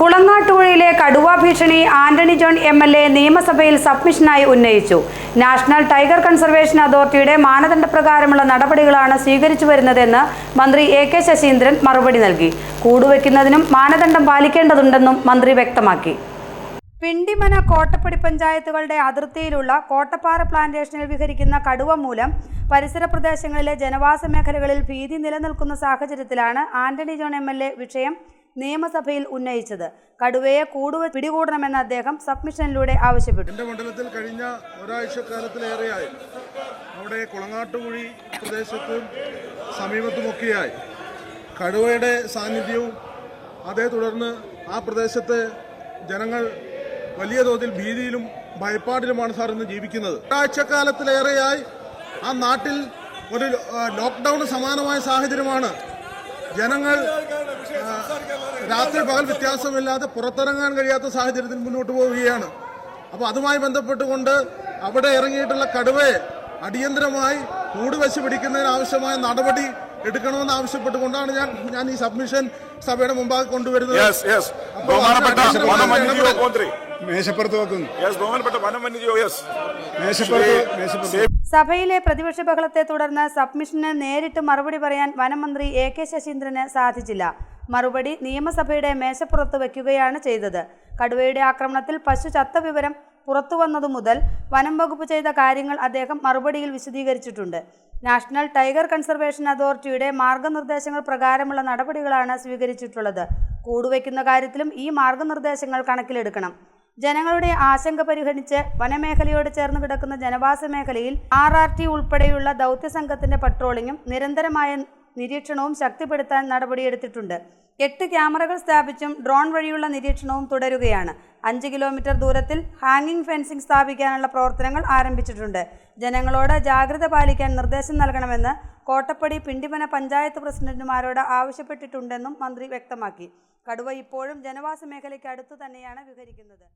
കുളങ്ങാട്ടുകുഴിയിലെ കടുവ ഭീഷണി Antony John M L A നിയമസഭയിൽ സബ്മിഷനായി ഉന്നയിച്ചു. നാഷണൽ ടൈഗർ കൺസർവേഷൻ അതോറിറ്റിയുടെ മാനദണ്ഡപ്രകാരമുള്ള നടപടികളാണ് സ്വീകരിച്ചു വരുന്നതെന്ന് മന്ത്രി എ കെ ശശീന്ദ്രൻ മറുപടി നൽകി. കൂടുവെക്കുന്നതിനും മാനദണ്ഡം പാലിക്കേണ്ടതുണ്ടെന്നും മന്ത്രി വ്യക്തമാക്കി. പിണ്ടിമന കോട്ടപ്പടി പഞ്ചായത്തുകളുടെ അതിർത്തിയിലുള്ള കോട്ടപ്പാറ പ്ലാന്റേഷനിൽ വിഹരിക്കുന്ന കടുവ മൂലം പരിസര പ്രദേശങ്ങളിലെ ജനവാസ മേഖലകളിൽ ഭീതി നിലനിൽക്കുന്ന സാഹചര്യത്തിലാണ് ആന്റണി ജോൺ എ വിഷയം നിയമസഭയിൽ ഉന്നയിച്ചത്. കടുവയെ കൂടുവ പിടികൂടണമെന്ന് അദ്ദേഹം സബ്മിഷനിലൂടെ ആവശ്യപ്പെട്ടു. എന്റെ മണ്ഡലത്തിൽ കഴിഞ്ഞ ഒരാഴ്ചക്കാലത്തിലേറെയായി അവിടെ കുളങ്ങാട്ടുകുഴി പ്രദേശത്തും സമീപത്തുമൊക്കെയായി കടുവയുടെ സാന്നിധ്യവും അതേ തുടർന്ന് ആ പ്രദേശത്തെ ജനങ്ങൾ വലിയ തോതിൽ ഭീതിയിലും ഭയപ്പാടിലുമാണ് സാർ ഇന്ന് ജീവിക്കുന്നത്. ഒരാഴ്ചക്കാലത്തിലേറെയായി ആ നാട്ടിൽ ഒരു ലോക്ക്ഡൌൺ സമാനമായ സാഹചര്യമാണ് ജനങ്ങൾ രാത്രി പകൽ വ്യത്യാസമില്ലാതെ പുറത്തിറങ്ങാൻ കഴിയാത്ത സാഹചര്യത്തിൽ മുന്നോട്ട് പോവുകയാണ്. അപ്പോൾ അതുമായി ബന്ധപ്പെട്ടുകൊണ്ട് അവിടെ ഇറങ്ങിയിട്ടുള്ള കടുവയെ അടിയന്തരമായി കൂടുവച്ച് പിടിക്കുന്നതിന് ആവശ്യമായ നടപടി എടുക്കണമെന്ന് ആവശ്യപ്പെട്ടുകൊണ്ടാണ് ഞാൻ ഞാൻ ഈ സബ്മിഷൻ സഭയുടെ മുമ്പാകെ കൊണ്ടുവരുന്നത്. വനം മന്ത്രി. മേശപ്പുറത്ത് വെക്കുന്നു വനം സഭയിലെ പ്രതിപക്ഷ ബഹളത്തെ തുടർന്ന് സബ്മിഷന് നേരിട്ട് മറുപടി പറയാൻ വനമന്ത്രി എ കെ ശശീന്ദ്രന് സാധിച്ചില്ല. മറുപടി നിയമസഭയുടെ മേശപ്പുറത്ത് വയ്ക്കുകയാണ് ചെയ്തത്. കടുവയുടെ ആക്രമണത്തിൽ പശു ചത്ത വിവരം പുറത്തു വന്നതു മുതൽ വനം വകുപ്പ് ചെയ്ത കാര്യങ്ങൾ അദ്ദേഹം മറുപടിയിൽ വിശദീകരിച്ചിട്ടുണ്ട്. നാഷണൽ ടൈഗർ കൺസർവേഷൻ അതോറിറ്റിയുടെ മാർഗനിർദ്ദേശങ്ങൾ പ്രകാരമുള്ള നടപടികളാണ് സ്വീകരിച്ചിട്ടുള്ളത്. കൂടുവയ്ക്കുന്ന കാര്യത്തിലും ഈ മാർഗനിർദ്ദേശങ്ങൾ കണക്കിലെടുക്കണം. ജനങ്ങളുടെ ആശങ്ക പരിഗണിച്ച് വനമേഖലയോട് ചേർന്ന് കിടക്കുന്ന ജനവാസ മേഖലയിൽ ആർ ആർ ടി ഉൾപ്പെടെയുള്ള ദൗത്യസംഘത്തിന്റെ പട്രോളിങ്ങും നിരന്തരമായ നിരീക്ഷണവും ശക്തിപ്പെടുത്താൻ നടപടിയെടുത്തിട്ടുണ്ട് എട്ട് ക്യാമറകൾ സ്ഥാപിച്ചും ഡ്രോൺ വഴിയുള്ള നിരീക്ഷണവും തുടരുകയാണ്. അഞ്ച് കിലോമീറ്റർ ദൂരത്തിൽ ഹാങ്ങിങ് ഫെൻസിംഗ് സ്ഥാപിക്കാനുള്ള പ്രവർത്തനങ്ങൾ ആരംഭിച്ചിട്ടുണ്ട്. ജനങ്ങളോട് ജാഗ്രത പാലിക്കാൻ നിർദ്ദേശം നൽകണമെന്ന് കോട്ടപ്പടി പിണ്ടിമന പഞ്ചായത്ത് പ്രസിഡന്റുമാരോട് ആവശ്യപ്പെട്ടിട്ടുണ്ടെന്നും മന്ത്രി വ്യക്തമാക്കി. കടുവ ഇപ്പോഴും ജനവാസ മേഖലയ്ക്ക് അടുത്തു തന്നെയാണ് വിഹരിക്കുന്നത്.